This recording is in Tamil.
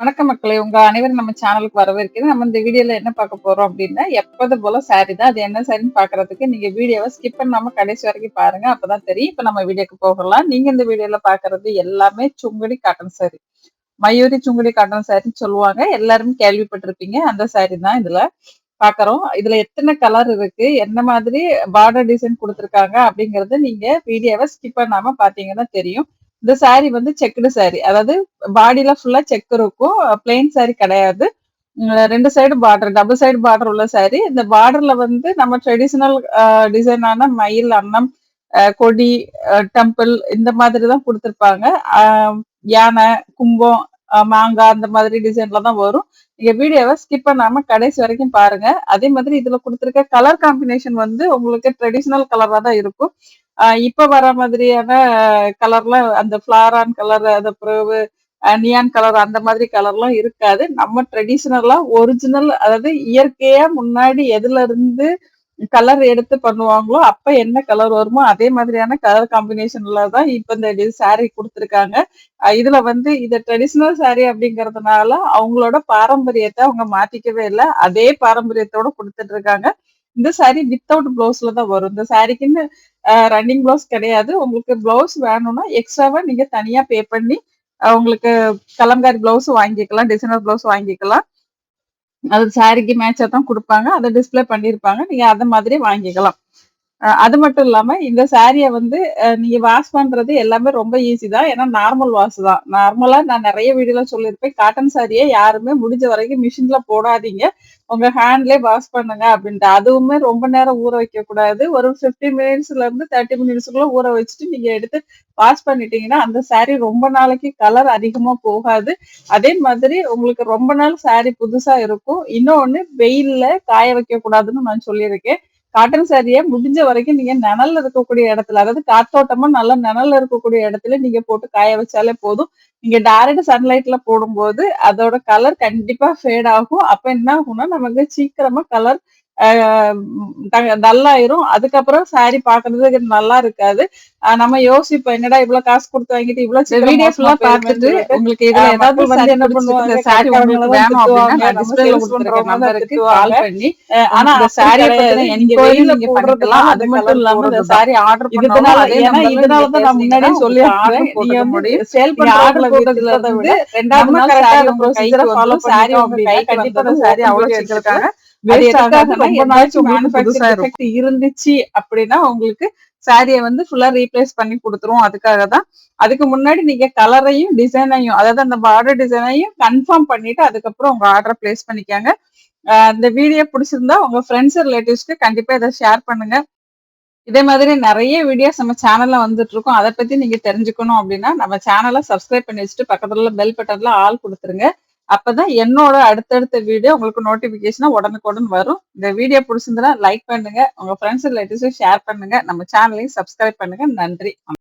வணக்கம் மக்களே. உங்க அனைவரும் நம்ம சேனலுக்கு வரவேற்கிறது நம்ம இந்த வீடியோல என்ன பார்க்க போறோம் அப்படின்னா எப்போது போல சாரி தான். அது என்ன சாரின்னு பாக்குறதுக்கு நீங்க வீடியோவை ஸ்கிப் பண்ணாம கடைசி வரைக்கும் பாருங்க. அப்பதான் தெரியும். இப்ப நம்ம வீடியோக்கு போகலாம். நீங்க இந்த வீடியோல பாக்குறது எல்லாமே சுங்குடி காட்டன் சாரி மயூரி சுங்குடி காட்டன் சாரின்னு சொல்லுவாங்க. எல்லாருமே கேள்விப்பட்டிருப்பீங்க. அந்த சாரி தான் இதுல பாக்குறோம் இதுல எத்தனை கலர் இருக்கு? என்ன மாதிரி பார்டர் டிசைன் கொடுத்துருக்காங்க அப்படிங்கறது நீங்க வீடியோவை ஸ்கிப் பண்ணாம பாத்தீங்கன்னா தெரியும். இந்த சாரி வந்து செக்குடு சாரி அதாவது பாடியில ஃபுல்லா செக் இருக்கும். பிளெயின் சாரி கிடையாது. ரெண்டு side border double side border உள்ள சாரி இந்த பார்டர்ல வந்து நம்ம ட்ரெடிஷனல் டிசைனான மயில் அன்னம் கொடி டெம்பிள் இந்த மாதிரி தான் கொடுத்துருப்பாங்க. யானை கும்பம் மாங்காய் அந்த மாதிரி டிசைன்ல தான் வரும். நீங்க வீடியோவை ஸ்கிப் பண்ணாம கடைசி வரைக்கும் பாருங்க. அதே மாதிரி இதுல கொடுத்துருக்க கலர் காம்பினேஷன் வந்து உங்களுக்கு ட்ரெடிஷ்னல் கலரா தான் இருக்கும். இப்ப வர மாதிரியான கலர்ல அந்த ஃபிளாரான் கலர் அந்த பிறகு நியான் கலர் அந்த மாதிரி கலர்லாம் இருக்காது. நம்ம ட்ரெடிஷ்னலா ஒரிஜினல் அதாவது இயற்கையா முன்னாடி எதுல இருந்து கலர் எடுத்து பண்ணுவாங்களோ அப்ப என்ன கலர் வருமோ அதே மாதிரியான கலர் காம்பினேஷன்ல தான் இப்ப இந்த சாரீ கொடுத்துருக்காங்க. இதுல வந்து இது ட்ரெடிஷ்னல் சாரீ அப்படிங்கறதுனால அவங்களோட பாரம்பரியத்தை அவங்க மாத்திக்கவே இல்லை. அதே பாரம்பரியத்தோட கொடுத்துட்டு இருக்காங்க இந்த சாரி வித்தவுட் பிளவுஸ்ல தான் வரும். இந்த சாரிக்குன்னு ரன்னிங் பிளவுஸ் கிடையாது. உங்களுக்கு பிளவுஸ் வேணும்னா எக்ஸ்ட்ராவா நீங்க தனியா பே பண்ணி உங்களுக்கு கலம்காரி பிளவுஸ் வாங்கிக்கலாம் டிசைனர் பிளவுஸ் வாங்கிக்கலாம். அது சாரிக்கு மேட்சா தான் கொடுப்பாங்க. அதை டிஸ்பிளே பண்ணியிருப்பாங்க. நீங்க அதை மாதிரி வாங்கிக்கலாம். அது மட்டும் இல்லாம இந்த சாரியை வந்து நீங்க வாஷ் பண்றது எல்லாமே ரொம்ப ஈஸி தான். ஏன்னா நார்மல் வாஷ் தான். நார்மலா நான் நிறைய வீடியோல சொல்லியிருப்பேன். காட்டன் சாரியை யாருமே முடிஞ்ச வரைக்கும் மிஷின்ல போடாதீங்க. உங்க ஹேண்ட்லயே வாஷ் பண்ணுங்க அப்படின்ட்டு. அதுவுமே ரொம்ப நேரம் ஊற வைக்க கூடாது. ஒரு பிப்டீன் மினிட்ஸ்ல இருந்து தேர்ட்டி மினிட்ஸ்க்குள்ள ஊற வச்சுட்டு நீங்க எடுத்து வாஷ் பண்ணிட்டீங்கன்னா அந்த சாரி ரொம்ப நாளைக்கு கலர் அதிகமா போகாது. அதே மாதிரி உங்களுக்கு ரொம்ப நாள் சாரி புதுசா இருக்கும். இன்னொன்னு வெயில்ல காய வைக்க கூடாதுன்னு நான் சொல்லியிருக்கேன். காட்டன் சாரியை முடிஞ்ச வரைக்கும் நீங்க நிழல்ல இருக்கக்கூடிய இடத்துல அதாவது காத்தோட்டமா நல்லா நிழல்ல இருக்கக்கூடிய இடத்துல நீங்க போட்டு காய வச்சாலே போதும். நீங்க டைரக்ட் சன்லைட்ல போடும்போது அதோட கலர் கண்டிப்பா ஃபேட் ஆகும். அப்ப என்ன ஆகும்னா நமக்கு சீக்கிரமா கலர் நல்லாயிரும். அதுக்கப்புறம் சாரி பாக்குறதுக்கு நல்லா இருக்காது. நம்ம யோசிப்போம் என்னடா இவ்வளவு காசு கொடுத்து வாங்கிட்டு இவ்வளவு வீடியோ ஃபுல்லா பார்த்துட்டு உங்களுக்கு இதுல ஏதாவது வந்து என்ன பண்ணுவாங்க சாரி உங்களுக்கு வேணும் அப்படின்னா டிஸ்பிளேல கொடுத்துருக்க நம்பருக்கு கால் பண்ணி ஆனா அந்த சாரி நீங்க வெளியில நீங்க பண்ணிக்கலாம் அது மட்டும் இல்லாம இந்த சாரி ஆர்டர் பண்ணனால ஏன்னா இதனால தான் நான் முன்னாடியே சொல்லி ஆர்டர் நீங்க வந்து சேல் பண்ண ஆர்டர் போட்டதுல வந்து ரெண்டாவது நாள் சாரி உங்க கைக்கு ஃபாலோ சாரி கை கண்டிப்பா சாரி அவ்வளவு வச்சிருக்காங்க இருந்துச்சு அப்படின்னா உங்களுக்கு சாரியை வந்து ஃபுல்லா ரீப்ளேஸ் பண்ணி கொடுத்துரும். அதுக்காக தான். அதுக்கு முன்னாடி நீங்க கலரையும் டிசைனையும் அதாவது அந்த பார்டர் டிசைனையும் கன்ஃபார்ம் பண்ணிட்டு அதுக்கப்புறம் உங்க ஆர்டர் பிளேஸ் பண்ணிக்காங்க. இந்த வீடியோ பிடிச்சிருந்தா உங்க ஃப்ரெண்ட்ஸ் ரிலேட்டிவ்ஸ்க்கு கண்டிப்பா இதை ஷேர் பண்ணுங்க. இதே மாதிரி நிறைய வீடியோஸ் நம்ம சேனல்ல வந்துட்டு இருக்கோம். அதை பத்தி நீங்க தெரிஞ்சுக்கணும் அப்படின்னா நம்ம சேனலை சப்ஸ்கிரைப் பண்ணி வச்சுட்டு பக்கத்துல பெல் பட்டன்ல ஆள் கொடுத்துருங்க. அப்பதான் என்னோட அடுத்தடுத்த வீடியோ உங்களுக்கு நோட்டிபிகேஷனா உடனுக்குடன் வரும். இந்த வீடியோ பிடிச்சிருந்தா லைக் பண்ணுங்க. உங்க ஃப்ரெண்ட்ஸ் ரிலேட்டிவ்ஸும் ஷேர் பண்ணுங்க. நம்ம சேனலையும் சப்ஸ்கிரைப் பண்ணுங்க. நன்றி.